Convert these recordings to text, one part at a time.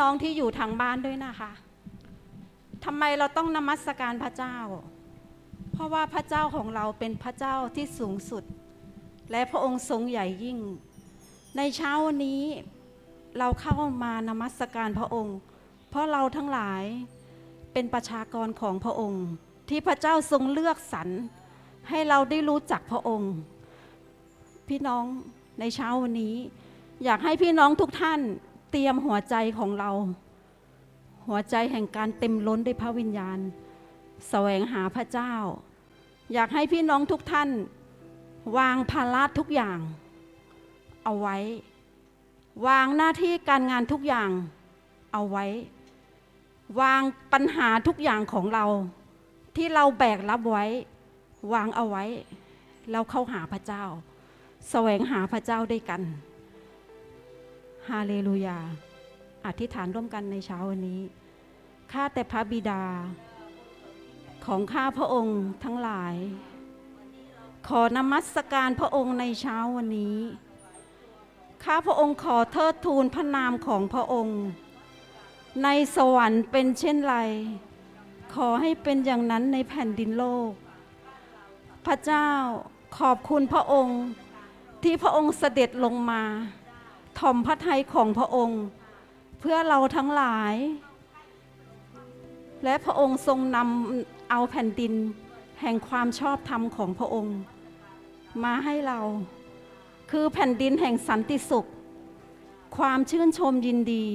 น้องที่อยู่ทางบ้านด้วยนะคะทำไมเราต้องนมัสการพระเจ้า เพราะว่าพระเจ้าของเราเป็นพระเจ้าที่สูงสุด และพระองค์ทรงใหญ่ยิ่ง ในเช้าวันนี้เราเข้ามานมัสการพระองค์ เพราะเราทั้งหลายเป็นประชากรของพระองค์ ที่พระเจ้าทรงเลือกสรรให้เราได้รู้จักพระองค์ พี่น้องในเช้าวันนี้ อยากให้พี่น้องทุกท่าน เตรียมหัวใจของเรา หัวใจแห่งการเต็มล้นด้วยพระวิญญาณ แสวงหาพระเจ้า อยากให้พี่น้องทุกท่าน วางภาระทุกอย่าง เอาไว้ วางหน้าที่การงานทุกอย่างเอาไว้ วางปัญหาทุกอย่างของเรา ที่เราแบกรับไว้ วางเอาไว้แล้วเข้าหาพระเจ้า แสวงหาพระเจ้าด้วยกัน ฮาเลลูยา อธิษฐานร่วมกันในเช้าวันนี้ ข้าแต่พระบิดา ของข้าพระองค์ทั้งหลาย ขอนมัสการพระองค์ในเช้าวันนี้ ข้าพระองค์ขอเทิดทูนพระนามของพระองค์ ในสวรรค์เป็นเช่นไร ขอให้เป็นอย่างนั้นในแผ่นดินโลก พระเจ้าขอบคุณพระองค์ที่พระองค์เสด็จลงมา ถ่อมพระทัยของพระองค์ เพื่อเราทั้งหลาย และพระองค์ทรงนำเอาแผ่นดินแห่งความชอบธรรมของพระองค์ มาให้เรา คือแผ่นดินแห่งสันติสุข ความชื่นชมยินดี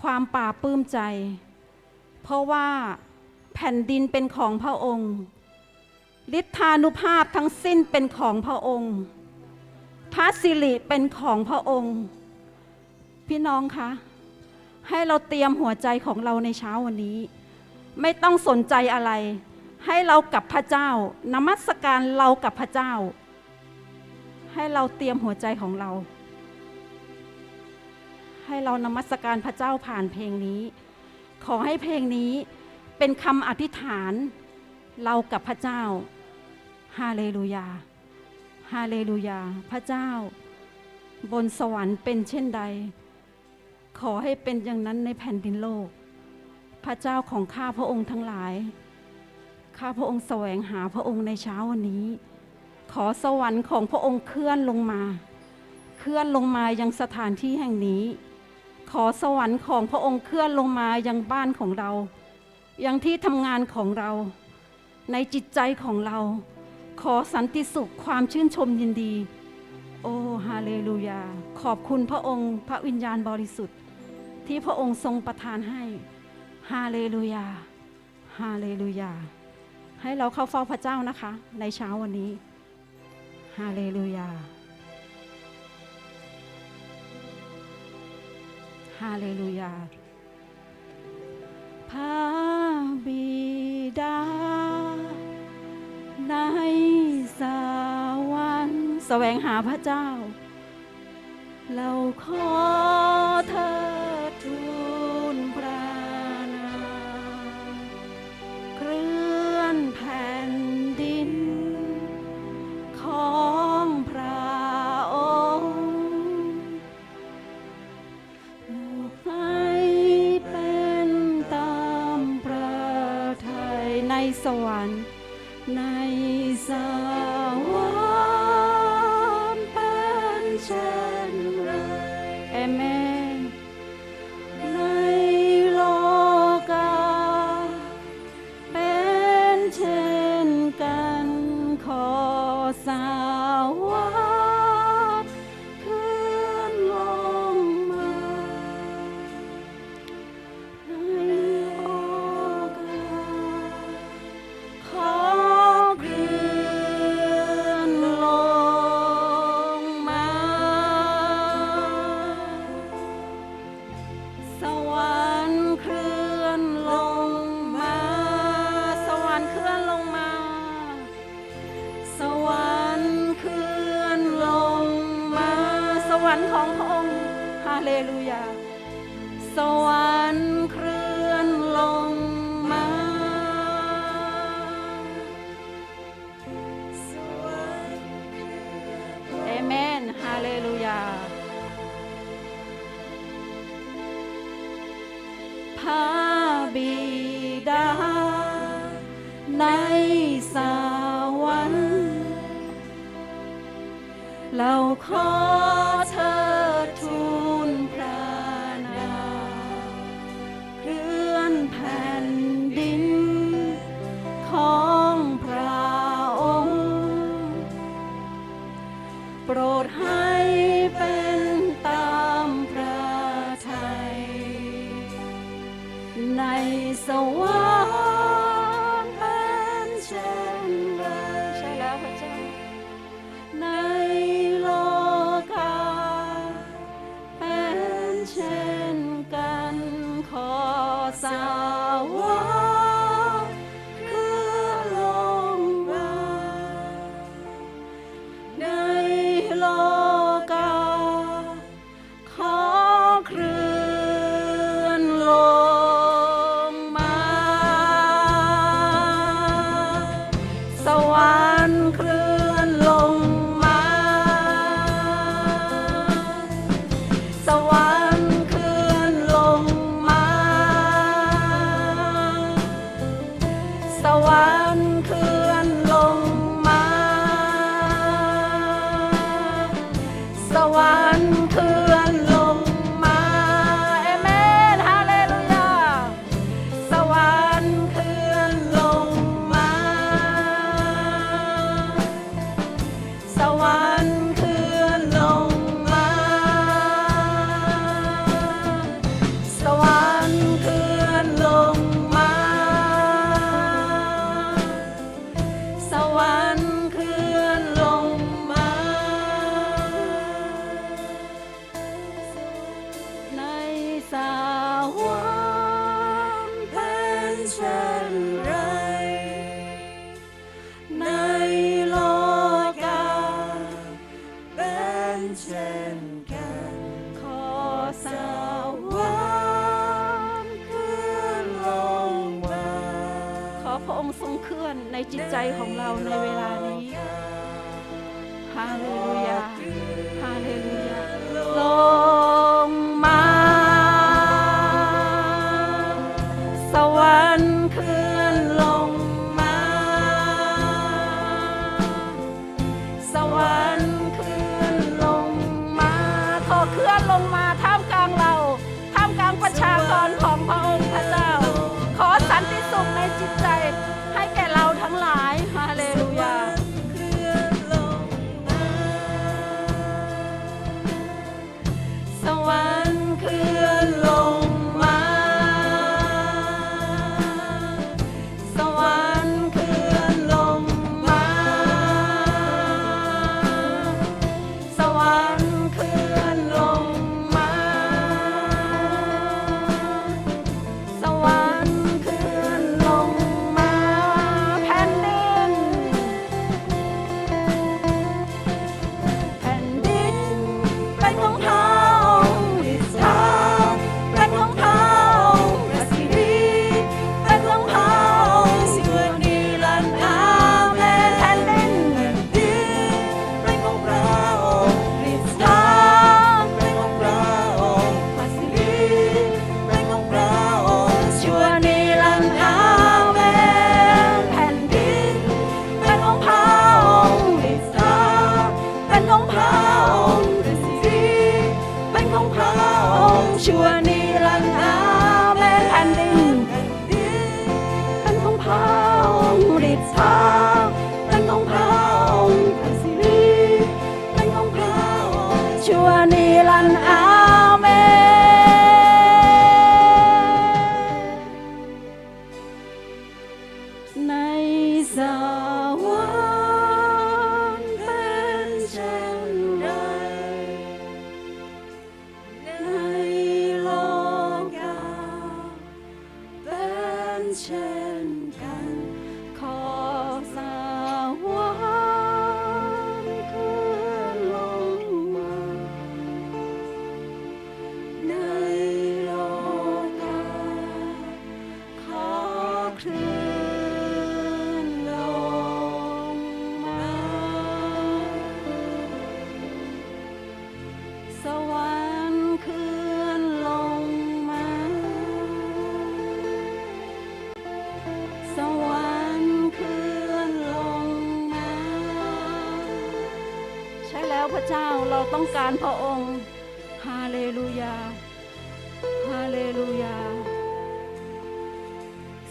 ความป่าปลื้มใจ เพราะว่าแผ่นดินเป็นของพระองค์ฤทธานุภาพทั้งสิ้นเป็นของพระองค์ พระสิริเป็นของพระองค์ พี่น้องคะให้เราเตรียมหัวใจของเราในเช้าวันนี้ ไม่ต้องสนใจอะไร ให้เรากับพระเจ้านมัสการเรากับพระเจ้า ให้เราเตรียมหัวใจของเรา ให้เรานมัสการพระเจ้าผ่านเพลงนี้ ขอให้เพลงนี้เป็นคำอธิษฐาน เรากับพระเจ้าฮาเลลูยา ฮาเลลูยา พระเจ้า บนสวรรค์เป็นเช่นใด ขอให้เป็นอย่างนั้นในแผ่นดินโลก พระเจ้าของข้าพระองค์ทั้งหลาย ข้าพระองค์แสวงหาพระองค์ในเช้าวันนี้ ขอสวรรค์ของพระองค์เคลื่อนลงมา เคลื่อนลงมายังสถานที่แห่งนี้ ขอสวรรค์ของพระองค์เคลื่อนลงมายังบ้านของเรา ยังที่ทำงานของเรา ในจิตใจของเรา ขอสันติสุขความชื่นชมยินดี โอ้ฮาเลลูยา ขอบคุณพระองค์พระวิญญาณบริสุทธิ์ ที่พระองค์ทรงประทานให้ฮาเลลูยาฮาเลลูยา ให้เราเข้าเฝ้าพระเจ้านะคะ ในเช้าวันนี้ฮาเลลูยาฮาเลลูยา พระบิดา ในสวรรค์แสวงหาพระเจ้า เราขอเธอทู สว ต้องการพระองค์ ฮาเลลูยา ฮาเลลูยา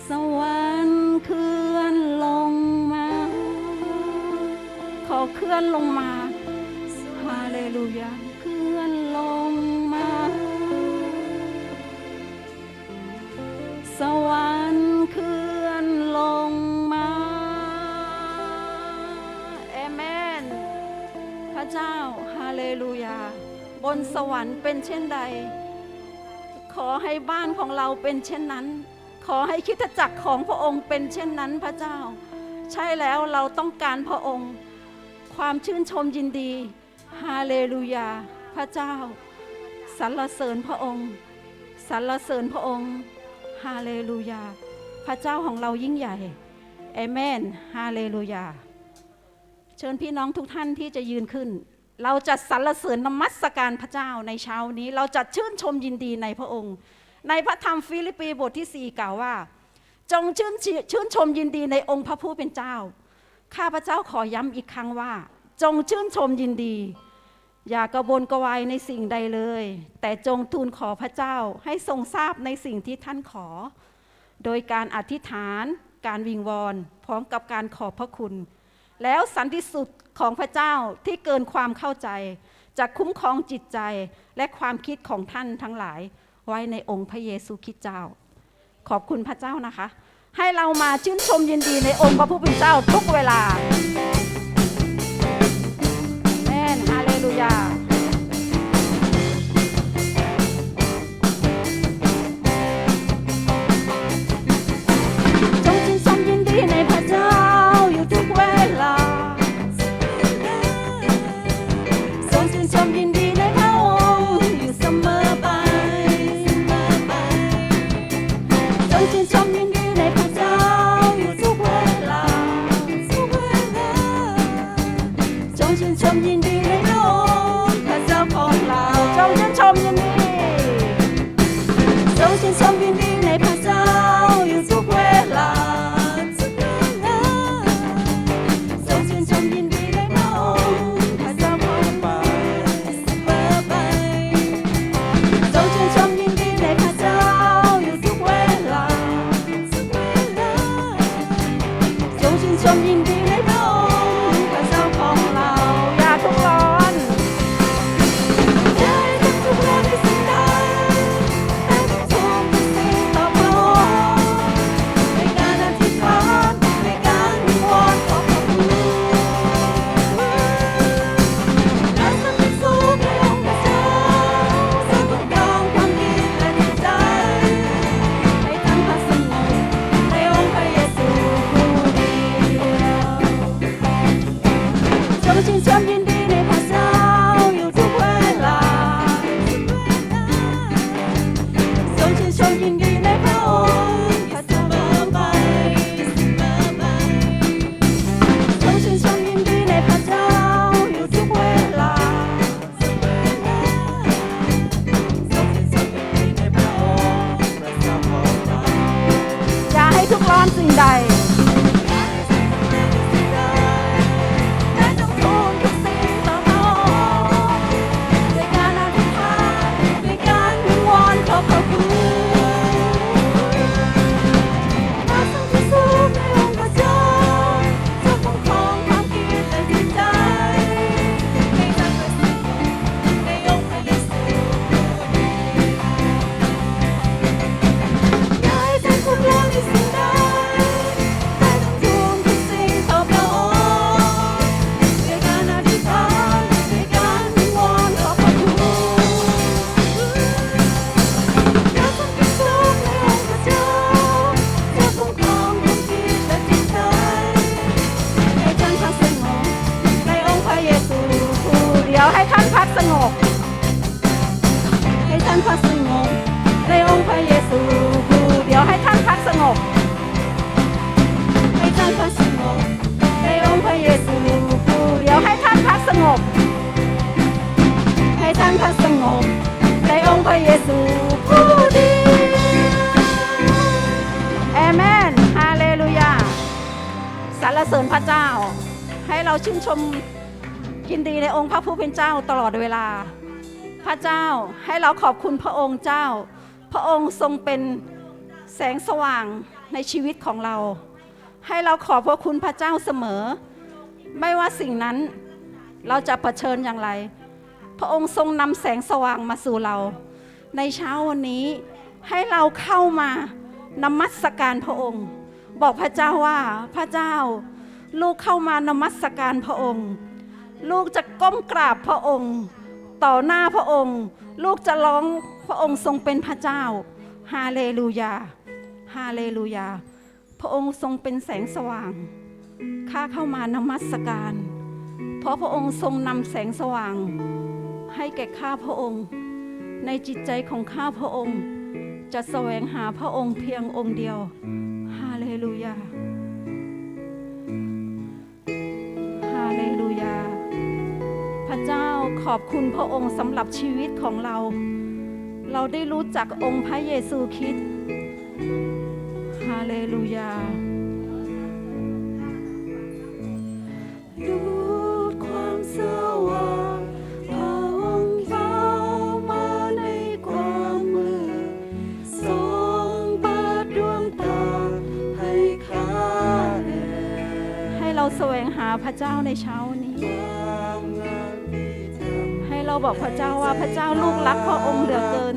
สวรรค์เคลื่อนลงมา ขอเคลื่อนลงมา ฮาเลลูยา เคลื่อนลงมา สวรรค์เคลื่อนลงมา เอเมน พระเจ้า ลลูยา บนสวรรค์เป็นเช่นใด ขอให้บ้านของเราเป็นเช่นนั้น ขอให้คิดจักรของพระองค์เป็นเช่นนั้นพระเจ้า ใช่แล้วเราต้องการพระองค์ ความชื่นชมยินดีฮาเลลูยา พระเจ้าสรรเสริญพระองค์สรรเสริญพระองค์ฮาเลลูยา พระเจ้าของเรายิ่งใหญ่เอเมนฮาเลลูยา เชิญพี่น้องทุกท่านที่จะยืนขึ้น เราจะสรรเสริญนมัสการพระเจ้าในเช้านี้ เราจะชื่นชมยินดีในพระองค์ ในพระธรรมฟิลิปปีบทที่ 4 กล่าวว่า จงชื่นชื่นชมยินดีในองค์พระผู้เป็นเจ้า ข้าพระเจ้าขอย้ำอีกครั้งว่า จงชื่นชมยินดี อย่ากระวนกระวายในสิ่งใดเลย แต่จงทูลขอพระเจ้าให้ทรงทราบในสิ่งที่ท่านขอ โดยการอธิษฐาน การวิงวอน พร้อมกับการขอบพระคุณ แล้วสันติสุข ของพระเจ้าที่เกินความเข้าใจจะคุ้มครองจิตใจและความคิดของท่านทั้งหลาย ไว้ในองค์พระเยซูคริสต์เจ้า ขอบคุณพระเจ้านะคะ ให้เรามาชื่นชมยินดีในองค์พระผู้เป็นเจ้าทุกเวลาแม่นฮาเลลูยา ท่านพักสงบในองค์พระเยซูผู้เดีเอเมนฮาเลลูยาสรรเสริญพระเจ้า ให้เราชื่นชมยินดีในองค์พระผู้เป็นเจ้าตลอดเวลา พระเจ้าให้เราขอบคุณพระองค์เจ้า พระองค์ทรงเป็นแสงสว่างในชีวิตของเรา ให้เราขอบพระคุณพระเจ้าเสมอ ไม่ว่าสิ่งนั้นเราจะะเผชิญอย่างไร พระองค์ทรงนำแสงสว่างมาสู่เรา ในเช้าวันนี้ให้เราเข้ามานมัสการพระองค์ บอกพระเจ้าว่าพระเจ้า ลูกเข้ามานมัสการพระองค์ ลูกจะก้มกราบพระองค์ ต่อหน้าพระองค์ ลูกจะร้องพระองค์ทรงเป็นพระเจ้าฮาเลลูยาฮาเลลูยา พระองค์ทรงเป็นแสงสว่างข้าเข้ามานมัสการ เพราะพระองค์ทรงนำแสงสว่าง ให้แก่ข้าพระองค์ ในจิตใจของข้าพระองค์ จะแสวงหาพระองค์เพียงองค์เดียวฮาเลลูยาฮาเลลูยา พระเจ้าขอบคุณพระองค์สำหรับชีวิตของเรา เราได้รู้จักองค์พระเยซูคริสต์ฮาเลลูยา แสวงหาพระเจ้าในเช้านี้ ให้เราบอกพระเจ้าว่าพระเจ้าลูกรักพระองค์เหลือเกิน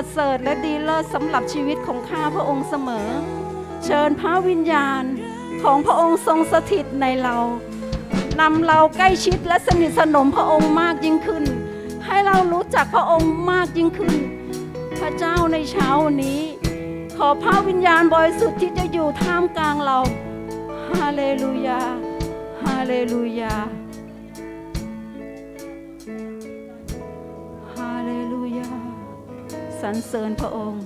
ประเสริฐและดีเลิศสำหรับชีวิตของข้าพระองค์เสมอ เชิญพระวิญญาณของพระองค์ทรงสถิตในเรานำเราใกล้ชิดและสนิทสนมพระองค์มากยิ่งขึ้น ให้เรารู้จักพระองค์มากยิ่งขึ้น พระเจ้าในเช้านี้ ขอพระวิญญาณบริสุทธิ์ที่จะอยู่ท่ามกลางเราฮาเลลูยาฮาเลลูยา รรเสริญพระองค์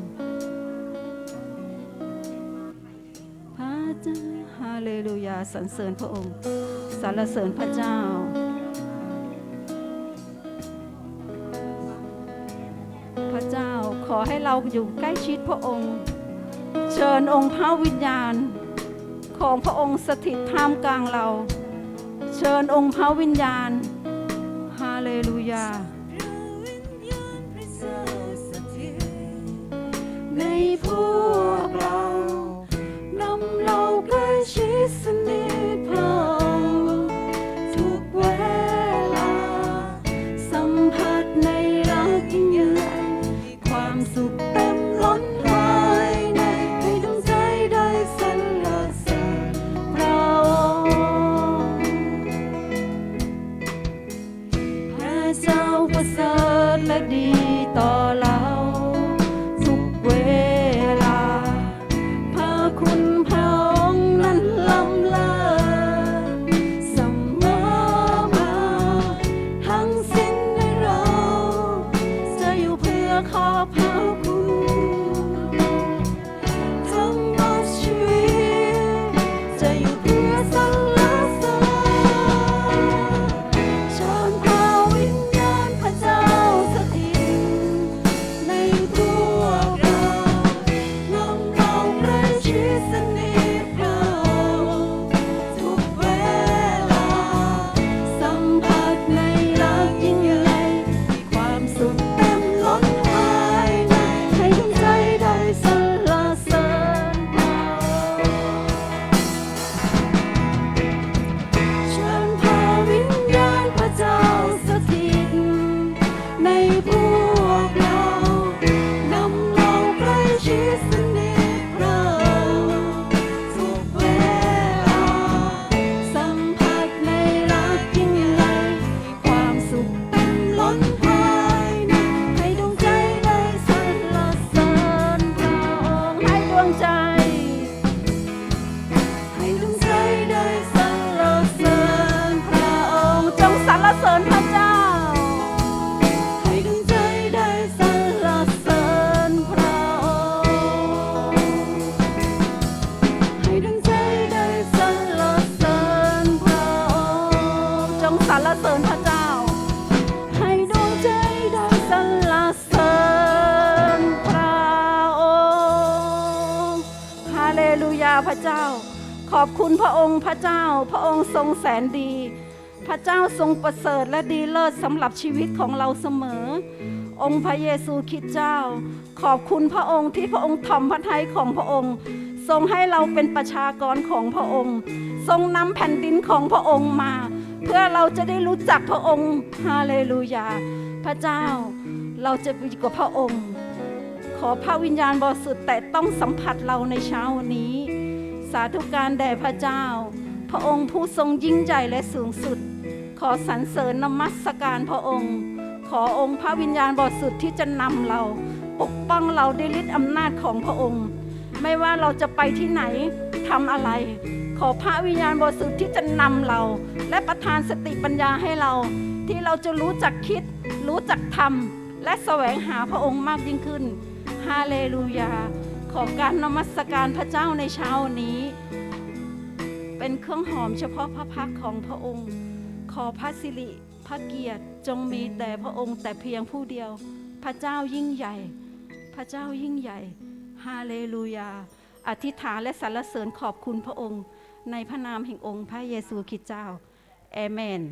พระเจ้าฮาเลลูยาสรรเสริญพระองค์สรรเสริญพระเจ้าพระเจ้าขอให้เราอยู่ใกล้ชิดพระองค์ เชิญองค์พระวิญญาณ ของพระองค์สถิตท่ามกลางเรา เชิญองค์พระวิญญาณฮาเลลูยา ใคุณพระองค์พระเจ้า พระองค์ทรงแสนดี พระเจ้าทรงประเสริฐและดีเลิศสำหรับชีวิตของเราเสมอ องค์พระเยซูคริดเจ้า ขอบคุณพระองค์ที่พระองค์ถ่อมพระทัยของพระองค์ ทรงให้เราเป็นประชากรของพระองค์ ทรงนำแผ่นดินของพระองค์มา เพื่อเราจะได้รู้จักพระองค์ฮาเลลูยา พระเจ้าเราจะไปกับพระองค์ ขอพระวิญญาณบริสุทธิ์แต่ต้องสัมผัสเราในเช้าวันนี้ สาธุการแด่พระเจ้า พระองค์ผู้ทรงยิ่งใหญ่และสูงสุด ขอสรรเสริญนมัสการพระองค์ ขอองค์พระวิญญาณบริสุทธิ์ที่จะนำเรา ปกป้องเราด้วยฤทธิ์อำนาจของพระองค์ ไม่ว่าเราจะไปที่ไหนทำอะไร ขอพระวิญญาณบริสุทธิ์ที่จะนำเรา และประทานสติปัญญาให้เรา ที่เราจะรู้จักคิด รู้จักทำและแสวงหาพระองค์มากยิ่งขึ้นฮาเลลูยา ขอการนมัสการพระเจ้าในเช้านี้ เป็นเครื่องหอมเฉพาะพระพักของพระองค์ ขอพระสิริพระเกียรติจงมีแต่พระองค์แต่เพียงผู้เดียว พระเจ้ายิ่งใหญ่ พระเจ้ายิ่งใหญ่ ฮาเลลูยา อธิษฐานและสรรเสริญขอบคุณพระองค์ ในพระนามแห่งองค์พระเยซูคริสต์เจ้าเอเมน